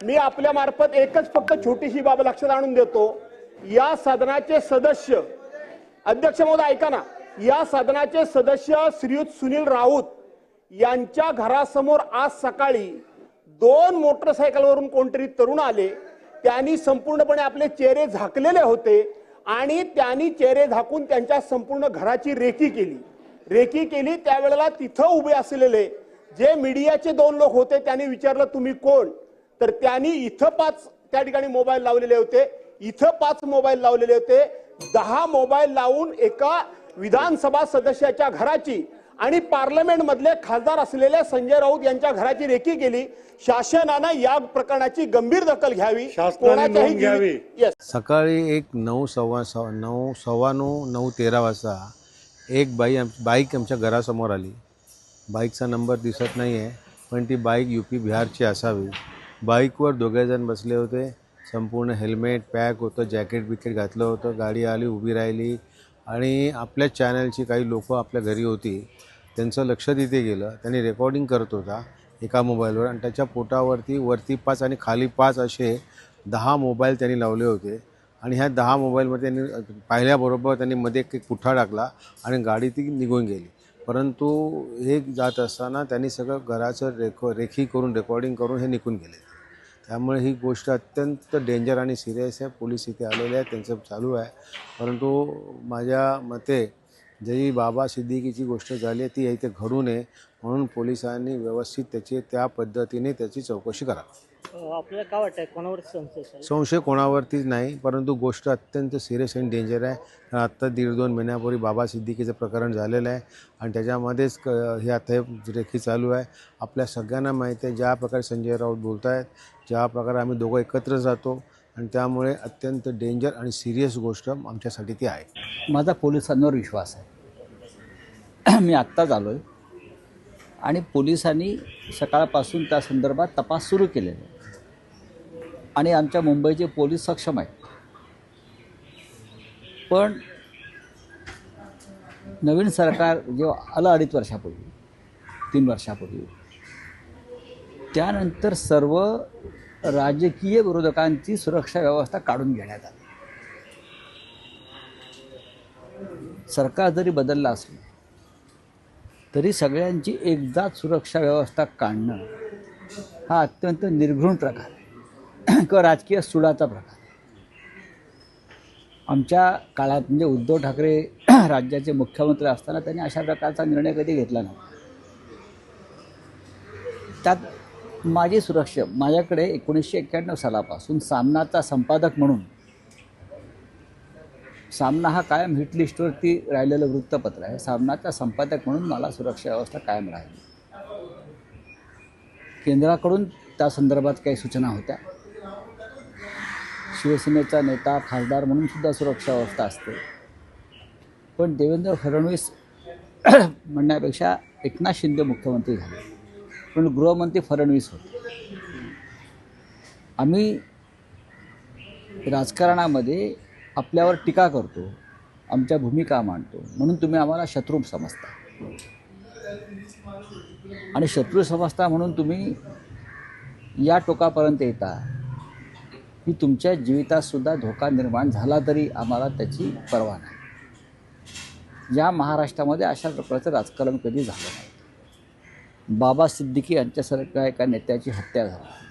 मी आपल्या मार्फत एकच फक्त छोटीशी बाब लक्षात आणून देतो. या सदनाचे सदस्य अध्यक्ष महोदय ऐका ना. या सदनाचे सदस्य श्रीयुत सुनील राऊत यांच्या घरासमोर आज सकाळी दोन मोटरसायकलवरून कोणतरी तरुण आले. त्यांनी संपूर्णपणे आपले चेहरे झाकलेले होते आणि त्यांनी चेहरे झाकून त्यांच्या संपूर्ण घराची रेकी केली. रेकी केली त्यावेळेला तिथं उभे असलेले जे मीडियाचे दोन लोक होते त्यांनी विचारलं तुम्ही कोण? तर त्यांनी इथं पाच त्या ठिकाणी मोबाईल लावलेले होते. इथं पाच मोबाईल लावलेले होते. दहा मोबाईल लावून एका विधानसभा सदस्याच्या घराची आणि पार्लमेंट मधले खासदार असलेल्या संजय राऊत यांच्या घराची रेकी केली. शासनानं या प्रकरणाची गंभीर दखल घ्यावी. घ्यावी. येस सकाळी एक नऊ सव्वा सव्वा नऊ सव्वा नऊ नऊ तेरा वाजता एक बाई आम बाईक आमच्या घरासमोर आली. बाईकचा नंबर दिसत नाही आहे पण ती बाईक यू पी बिहारची असावी. बाईकवर दोघेजण बसले होते. संपूर्ण हेल्मेट पॅक होतं जॅकेट बिकेट घातलं होतं. गाडी आली उभी राहिली. आणि आपल्या चॅनलची काही लोकं आपल्या घरी होती. त्यांचं लक्ष तिथे गेलं. त्यांनी रेकॉर्डिंग करत होता एका मोबाईलवर आणि त्याच्या पोटावरती वरती पाच आणि खाली पाच असे दहा मोबाईल त्यांनी लावले होते. आणि ह्या दहा मोबाईलमध्ये त्यांनी पाहिल्याबरोबर त्यांनी मध्ये एक पुठ्ठा टाकला आणि गाडी ती निघून गेली. परंतु हे जात असताना त्यांनी सगळं घराचं रेको रेखी करून रेकॉर्डिंग करून हे निघून गेले. त्यामुळे ही गोष्ट अत्यंत डेंजर आणि सिरियस आहे. पोलीस इथे आलेले आहेत त्यांचं चालू आहे. परंतु माझ्या मते जी बाबा सिद्दीकीची गोष्ट झाली आहे ती इथे घडू नये म्हणून पोलिसांनी व्यवस्थित त्याची त्या पद्धतीने त्याची चौकशी करावी अ, आपल्याला काय वाटतंय कोणावर संशय? संशय कोणावरतीच नाही परंतु गोष्ट अत्यंत सिरियस आणि डेंजर आहे. आत्ता दीड दोन महिन्यापूर्वी बाबा सिद्दीकीचं प्रकरण झालेलं आहे आणि त्याच्यामध्येच क हे आता हे रेखी चालू आहे. आपल्या सगळ्यांना माहिती आहे ज्या प्रकारे संजय राऊत बोलत आहेत ज्या प्रकारे आम्ही दोघं एकत्र जातो आणि त्यामुळे अत्यंत डेंजर आणि सिरियस गोष्ट आमच्यासाठी ती आहे. माझा पोलिसांवर विश्वास आहे. मी आत्ताच आलो आहे आणि पोलिसांनी सकाळपासून त्या संदर्भात तपास सुरू केलेला आहे आणि आमच्या मुंबईचे पोलीस सक्षम आहेत. पण नवीन सरकार जेव्हा आलं अडीच वर्षापूर्वी तीन वर्षापूर्वी त्यानंतर सर्व राजकीय विरोधकांची सुरक्षा व्यवस्था काढून घेण्यात आली. सरकार जरी बदललं असलं तरी सगळ्यांची एकदाच सुरक्षा व्यवस्था काढणं हा अत्यंत निर्घृण प्रकार आहे. किंवा राजकीय सुडाचा प्रकार आमच्या काळात म्हणजे उद्धव ठाकरे राज्याचे मुख्यमंत्री असताना त्यांनी अशा प्रकारचा निर्णय कधी घेतला नव्हता. त्यात माझी सुरक्षा माझ्याकडे एकोणीसशे एक्क्याण्णव सालापासून सामनाचा संपादक म्हणून सामना हा कायम हिटलिस्टवरती राहिलेलं वृत्तपत्र आहे. सामनाचा संपादक म्हणून मला सुरक्षा व्यवस्था कायम राहिली. केंद्राकडून त्या संदर्भात काही सूचना होत्या. शिवसेनेचा नेता खासदार म्हणून सुद्धा सुरक्षा व्यवस्था असते. पण देवेंद्र फडणवीस म्हणण्यापेक्षा एकनाथ शिंदे मुख्यमंत्री झाले. पण गृहमंत्री फडणवीस होते. आम्ही राजकारणामध्ये आपल्यावर टीका करतो आमच्या भूमिका मांडतो म्हणून तुम्ही आम्हाला शत्रू समजता. आणि शत्रू समजता म्हणून तुम्ही या टोकापर्यंत येता की तुमच्या जीवितातसुद्धा धोका निर्माण झाला तरी आम्हाला त्याची पर्वा नाही. या महाराष्ट्रामध्ये अशा प्रकारचं राजकारण कधी झालं नाही. बाबा सिद्दीकी यांच्यासारख्या एका नेत्याची हत्या झाली.